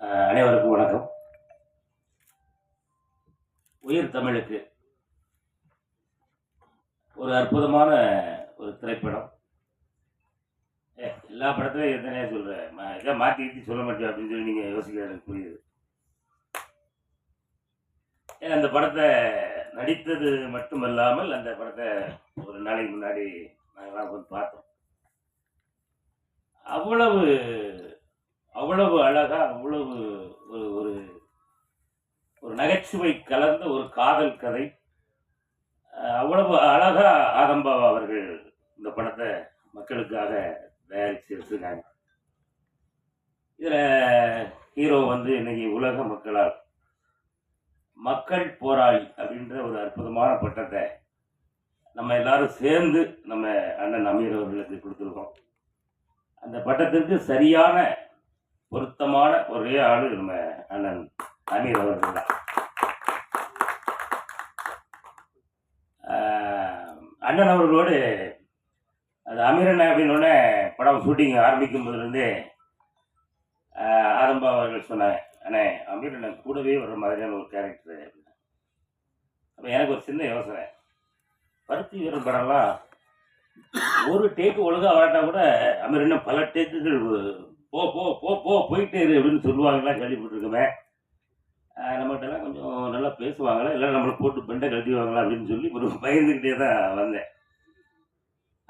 அனைவருக்கும் வணக்கம். உயிர் தமிழுக்கு ஒரு அற்புதமான ஒரு திரைப்படம். ஏ, எல்லா படத்துலையும் எத்தனையா சொல்கிறேன் இதை மாற்றி சொல்ல மாட்டேன் அப்படின்னு சொல்லி நீங்கள் யோசிக்கிறது எனக்கு புரியுது. அந்த படத்தை நடித்தது மட்டுமல்லாமல் அந்த படத்தை ஒரு நாளைக்கு முன்னாடி நாங்கள்லாம் வந்து பார்த்தோம். அவ்வளவு அவ்வளவு அழகா அவ்வளவு ஒரு ஒரு ஒரு நகைச்சுவை கலந்த ஒரு காதல் கதை. அவ்வளவு அழகா ஆதம்பாவா அவர்கள் இந்த படத்தை மக்களுக்காக தயாரித்து எடுத்துருக்காங்க இதில் ஹீரோ வந்து இன்னைக்கு உலக மக்களால் மக்கள் போராளி அப்படின்ற ஒரு அற்புதமான பட்டத்தை நம்ம எல்லாரும் சேர்ந்து நம்ம அண்ணன் அமீர் அவர்களுக்கு கொடுத்துருக்கோம். அந்த பட்டத்திற்கு சரியான பொருத்தமான ஒரே ஆள் நம்ம அண்ணன் அமீர் அவர்கள் தான். அண்ணன் அவர்களோடு அது அமீரன் அப்படின்னு படம் ஷூட்டிங் ஆரம்பிக்கும் போதுலேருந்து ஆரம்ப அவர்கள் சொன்னாங்க அண்ணே அமீரன் கூடவே வர்ற மாதிரியான ஒரு கேரக்டர் அப்போ எனக்கு ஒரு சின்ன யோசனை. பருத்தி வீரன் படம்லாம் ஒரு டேக்கு ஒழுங்காக வராட்டா கூட அமீரன் பல டேக்குகள் போ போ போ போ போயிட்டே இரு அப்படின்னு சொல்லுவாங்களா கேள்விப்பட்டிருக்கவே நம்மகிட்டலாம் கொஞ்சம் நல்லா பேசுவாங்களா இல்லை நம்மளை போட்டு பெண்டை கழட்டிடுவாங்களா அப்படின்னு சொல்லி ஒரு பயந்துக்கிட்டே தான் வந்தேன்.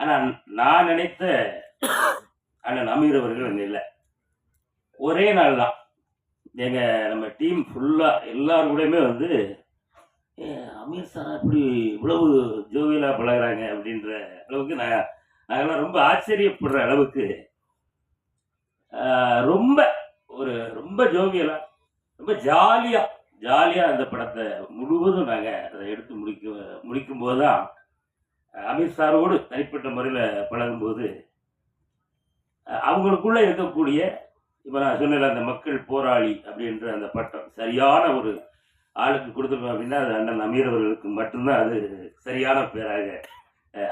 ஆனால் நான் நினைத்த அண்ணன் அமீர் அவர்கள் அங்கே இல்லை. ஒரே நாள் தான். எங்கள் நம்ம டீம் ஃபுல்லாக எல்லாரும் கூடயுமே வந்து அமீர் சார் இப்படி இவ்வளவு ஜோவியலாக பழகுறாங்க அப்படின்ற அளவுக்கு நான் நாங்கள்லாம் ரொம்ப ஆச்சரியப்படுற அளவுக்கு ரொம்ப ஒரு ரொம்ப ஜோவியலாக ரொம்ப ஜாலியாக ஜாலியாக அந்த படத்தை முழுவதும் நாங்கள் அதை எடுத்து முடிக்க முடிக்கும் போது தான் அமித்ஷாரோடு தனிப்பட்ட முறையில் பழகும்போது அவங்களுக்குள்ளே இருக்கக்கூடிய இப்போ நான் சொன்னல அந்த மக்கள் போராளி அப்படின்ற அந்த பட்டம் சரியான ஒரு ஆளுக்கு கொடுத்துருக்கோம் அப்படின்னா அது அண்ணன் அமீர் அவர்களுக்கு மட்டும்தான் அது சரியான பேராக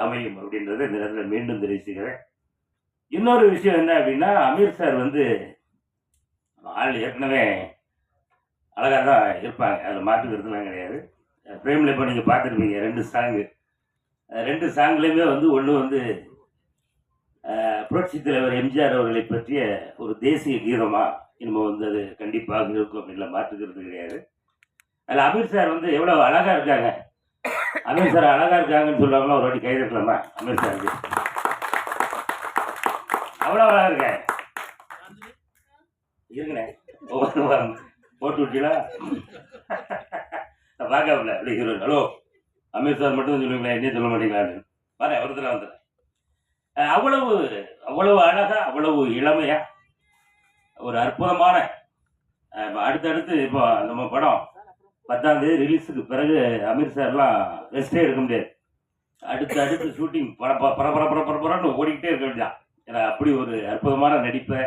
அமையும் அப்படின்றத இந்த நேரத்தில் மீண்டும் தெரிவிச்சுக்கிறேன். இன்னொரு விஷயம் என்ன அப்படின்னா அமீர் சார் வந்து ஆள் ஏற்கனவே அழகாக தான் இருப்பாங்க. அதில் மாற்றுக்கிறதுலாம் கிடையாது. ஃப்ரேமில் இப்போ நீங்கள் பார்த்துருப்பீங்க ரெண்டு சாங்கு ரெண்டு சாங்லேயுமே வந்து ஒன்று வந்து புரட்சி தலைவர் எம்ஜிஆர் அவர்களை பற்றிய ஒரு தேசிய கீதமாக இனிமேல் வந்து அது கண்டிப்பாக இருக்கும் அப்படின்லாம் மாற்றுக்கிறது கிடையாது. அதில் அமீர் சார் வந்து எவ்வளோ அழகாக இருக்காங்க. அமீர் சார் அழகாக இருக்காங்கன்னு சொல்லுவாங்களா? ஒரு வாட்டி கைதட்டலாமா அமீர் சாருக்கு. அவ்வளோ அழகாக இருக்காங்க இருங்கண்ணே ஒவ்வொரு வாரம் போட்டு விட்டீங்களா நான் பார்க்கல அப்படி ஹீரோ ஹலோ. அமீர் சார் மட்டும் சொல்லுவீங்களா என்ன சொல்ல மாட்டீங்களான்னு. வரேன் ஒருத்தர் வந்துடுறேன். அவ்வளவு அவ்வளவு அழகா அவ்வளவு இளமையா ஒரு அற்புதமான இப்போ அடுத்தடுத்து இப்போ நம்ம படம் பத்தாம் தேதி ரிலீஸுக்கு பிறகு அமீர் சார்லாம் ரெஸ்டே எடுக்க முடியாது. அடுத்து அடுத்து ஷூட்டிங் பரபரப்பு பர பர பர பர பரன்னு ஓடிக்கிட்டே இருக்க வேண்டியதான் ஏன்னா அப்படி ஒரு அற்புதமான நடிப்பை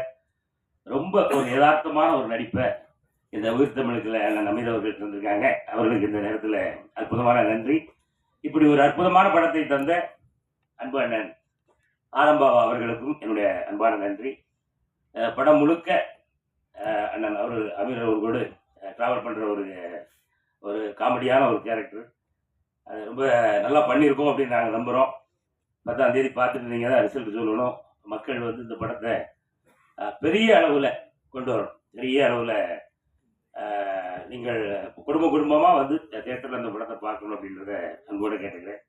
ரொம்ப ஒரு யதார்த்தமான ஒரு நடிப்பை இந்த உயிர் தமிழகத்தில் அண்ணன் அமீர் அவர்கள் தந்திருக்காங்க. அவர்களுக்கு இந்த நேரத்தில் அற்புதமான நன்றி. இப்படி ஒரு அற்புதமான படத்தை தந்த அன்பு அண்ணன் ஆரம்பாவா அவர்களுக்கும் என்னுடைய அன்பான நன்றி. படம் முழுக்க அண்ணன் அவர் அமீர் அவர்களோடு ட்ராவல் பண்ணுற ஒரு ஒரு காமெடியான ஒரு கேரக்டர் அது ரொம்ப நல்லா பண்ணியிருக்கோம் அப்படின்னு நாங்கள் நம்புகிறோம் பத்தாம் தேதி பார்த்துட்டு நீங்கள் தான் ரிசல்ட் சொல்லணும். மக்கள் வந்து இந்த படத்தை பெரிய அளவில் கொண்டு வரணும். பெரிய அளவில் நீங்கள் குடும்ப குடும்பமாக வந்து தேட்டரில் அந்த படத்தை பார்க்கணும் அப்படின்றத அன்போடு கேட்டுக்கிறேன்.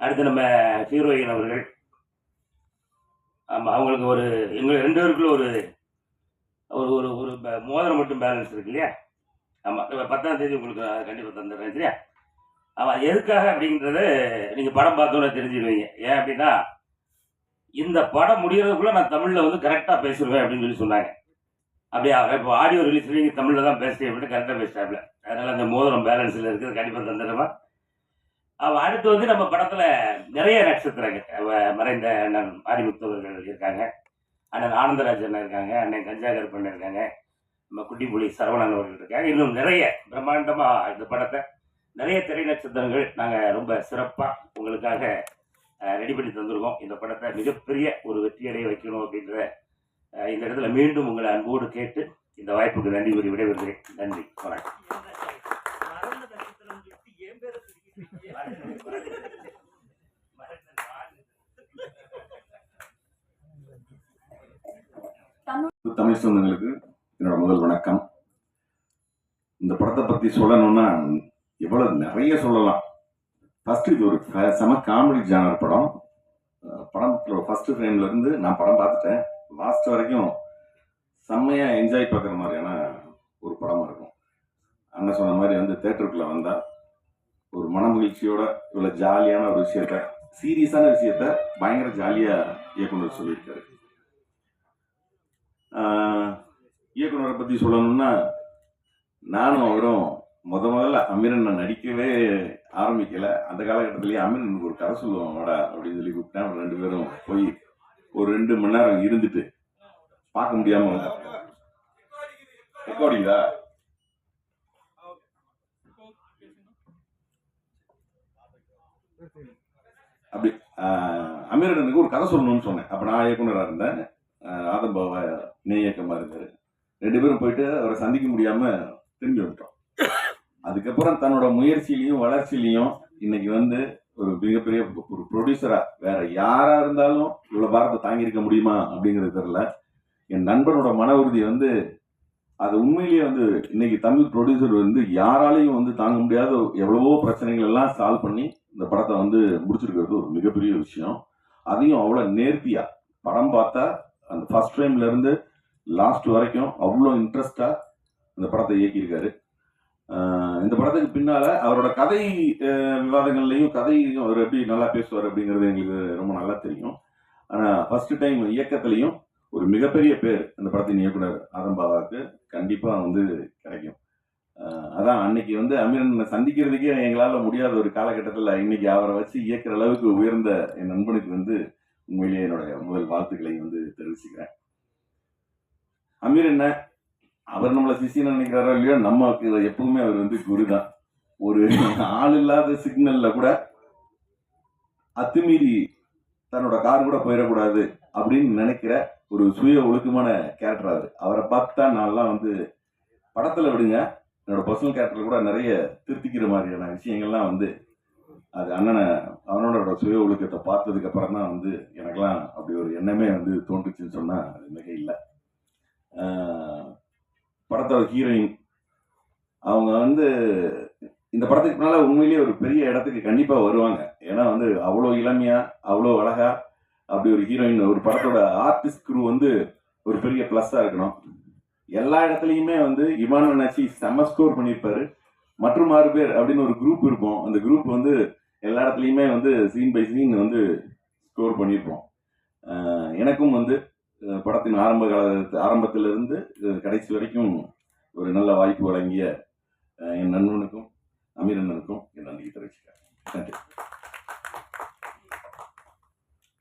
அடுத்து நம்ம ஹீரோயின் அவர்கள். ஆமாம் அவங்களுக்கு ஒரு எங்கள் ரெண்டு பேருக்குள்ள ஒரு ஒரு ஒரு ஒரு மோதிரம் மட்டும் பேலன்ஸ் இருக்கு இல்லையா? ஆமாம் பத்தாம் தேதி உங்களுக்கு கண்டிப்பாக தந்துடுறேன் சரியா? ஆமாம் எதுக்காக அப்படின்றத நீங்கள் படம் பார்த்தோன்னே தெரிஞ்சிடுவீங்க ஏன் அப்படின்னா இந்த படம் முடியறதுக்குள்ள நான் தமிழில் வந்து கரெக்டாக பேசிடுவேன் அப்படின்னு சொல்லி சொன்னாங்க. அப்படியா இப்போ ஆடியோ ரிலீஸ் நீங்கள் தமிழில் தான் பேசுறேன் அப்படின்னு கரெக்டாக பேசிட்டாப்ல. அதனால் அந்த மோதிரம் பேலன்ஸில் இருக்கிறது கண்டிப்பாக தந்துடுமா? அவன் அடுத்து வந்து நம்ம படத்தில் நிறைய நட்சத்திரங்கள் மறைந்த அண்ணன் மாரிமுத்தவர்கள் இருக்காங்க. அண்ணன் ஆனந்தராஜ் அண்ணன் இருக்காங்க. அண்ணன் கஞ்சா பண்ண இருக்காங்க. நம்ம குட்டிப்புலி சரவணன் அவர்கள் இருக்காங்க. இன்னும் நிறைய பிரம்மாண்டமாக இந்த படத்தை நிறைய திரை நட்சத்திரங்கள் நாங்கள் ரொம்ப சிறப்பாக உங்களுக்காக ரெடி பண்ணி தந்திருக்கோம். இந்த படத்தை மிகப்பெரிய ஒரு வெற்றியடைய வைக்கணும் அப்படின்ற இந்த இடத்துல மீண்டும் உங்களை அன்போடு கேட்டு இந்த வாய்ப்புக்கு நன்றி கூறி விடைபெறுகிறேன். நன்றி. வணக்கம். தமிழ் சொந்தங்களுக்கு என்னோட முதல் வணக்கம். இந்த படத்தை பத்தி சொல்லணும்னா எவ்வளவு நிறைய சொல்லலாம். ஃபஸ்ட்டு இது ஒரு செம காமெடி ஜானர் படம். படத்தில் ஃபஸ்ட்டு ஃப்ரேம்லேருந்து நான் படம் பார்த்துட்டேன். லாஸ்ட் வரைக்கும் செம்மையாக என்ஜாய் பார்க்குற மாதிரியான ஒரு படமாக இருக்கும். அண்ணன் சொன்ன மாதிரி வந்து தேட்டருக்குள்ளே வந்தால் ஒரு மனமகிழ்ச்சியோட இவ்வளோ ஜாலியான ஒரு விஷயத்த சீரியஸான விஷயத்த பயங்கர ஜாலியாக இயக்குனர் சொல்லியிருக்காரு. இயக்குனரை பற்றி சொல்லணும்னா நானும் அவரும் முத முதல்ல அமீரன் நான் நடிக்கவே ஆரம்பிக்கல. அந்த காலகட்டத்திலேயே அமீரன் ஒரு கதை சொல்லுவான் வாடா அப்படின்னு சொல்லி கூப்பிட்டேன். ரெண்டு பேரும் போய் ஒரு ரெண்டு மணி நேரம் இருந்துட்டு பார்க்க முடியாம வந்தோம் ரெக்கார்டிங்கா அப்படி அமீரனுக்கு ஒரு கதை சொல்லணும்னு சொன்னேன். அப்ப நான் இயக்குனராக இருந்தேன். ஆஹ் ஆதம் பாபா இணை ரெண்டு பேரும் போயிட்டு அவரை சந்திக்க முடியாம திரும்பி வந்துட்டோம். அதுக்கப்புறம் தன்னோட முயற்சியிலையும் வளர்ச்சியிலையும் இன்னைக்கு வந்து ஒரு மிகப்பெரிய ஒரு ப்ரொடியூசரா வேற யாரா இருந்தாலும் இவ்வளவு பாரத்தை தாங்கியிருக்க முடியுமா அப்படிங்கிறது தெரியல. என் நண்பனோட மன உறுதி வந்து அது உண்மையிலேயே வந்து இன்னைக்கு தமிழ் ப்ரொடியூசர் வந்து யாராலையும் வந்து தாங்க முடியாத எவ்வளவோ பிரச்சனைகள் எல்லாம் சால்வ் பண்ணி இந்த படத்தை வந்து முடிச்சிருக்கிறது ஒரு மிகப்பெரிய விஷயம். அதையும் அவ்வளோ நேர்த்தியா படம் பார்த்தா அந்த ஃபர்ஸ்ட் டைம்ல இருந்து லாஸ்ட் வரைக்கும் அவ்வளோ இன்ட்ரெஸ்டா இந்த படத்தை இயக்கியிருக்காரு. இந்த படத்துக்கு பின்னால அவரோட கதை விவாதங்கள்லையும் கதையும் அவர் எப்படி நல்லா பேசுவார் அப்படிங்கிறது எங்களுக்கு ரொம்ப நல்லா தெரியும். ஆனா ஃபர்ஸ்ட் டைம் இயக்கத்திலையும் ஒரு மிகப்பெரிய பேர் இந்த படத்தின் இயக்குனர் ஆதம்பாவாவுக்கு கண்டிப்பா வந்து கிடைக்கும். அதான் அன்னைக்கு வந்து அமீரன் சந்திக்கிறதுக்கே எங்களால் முடியாத ஒரு காலகட்டத்தில் இன்னைக்கு அவரை வச்சு இயக்கிற அளவுக்கு உயர்ந்த என் நண்பனுக்கு வந்து உண்மையிலேயே என்னுடைய முதல் வாழ்த்துக்களை வந்து தெரிவிச்சுக்கிறேன். அமீர் என்ன? அவர் நம்மளை சிசின்னு நினைக்கிறாரோ இல்லையோ நமக்கு எப்பவுமே அவர் வந்து குரு தான் ஒரு ஆள் இல்லாத சிக்னல்ல கூட அத்துமீறி தன்னோட கார் கூட போயிடக்கூடாது அப்படின்னு நினைக்கிற ஒரு சுய ஒழுக்கமான கேரக்டர் அவர். அவரை பார்த்தா நான்லாம் வந்து படத்தில் விடுங்க. என்னோட பர்சனல் கேரக்டர் கூட நிறைய திருத்திக்கிற மாதிரியான விஷயங்கள்லாம் வந்து அது அண்ணனை அவனோட சுய ஒழுக்கத்தை பார்த்ததுக்கு அப்புறம் தான் வந்து எனக்கெல்லாம் அப்படி ஒரு எண்ணமே வந்து தோன்றுச்சுன்னு சொன்னால் அது மிக இல்லை. படத்தோட ஹீரோயின் அவங்க வந்து இந்த படத்துக்கு மேலே உண்மையிலேயே ஒரு பெரிய இடத்துக்கு கண்டிப்பாக வருவாங்க. ஏன்னா வந்து அவ்வளோ இளமையா அவ்வளோ அழகா அப்படி ஒரு ஹீரோயின் ஒரு படத்தோட ஆர்டிஸ்ட் குரூ வந்து ஒரு பெரிய ப்ளஸ்ஸாக இருக்கணும். எல்லா இடத்துலையுமே வந்து இமான் நச்சி செம்ம ஸ்கோர் பண்ணியிருப்பாரு. மற்றும் ஆறு பேர் அப்படின்னு ஒரு குரூப் இருப்போம் அந்த குரூப் வந்து எல்லா இடத்துலையுமே வந்து சீன் பை சீன் வந்து ஸ்கோர் பண்ணியிருப்போம். எனக்கும் வந்து படத்தின் ஆரம்ப கால ஆரம்பத்திலிருந்து கடைசி வரைக்கும் ஒரு நல்ல வாய்ப்பு வழங்கிய என் நண்பனுக்கும் அமீர் அண்ணனுக்கும் என் நன்றி தெரிவிச்சுக்கிறேன். நன்றி.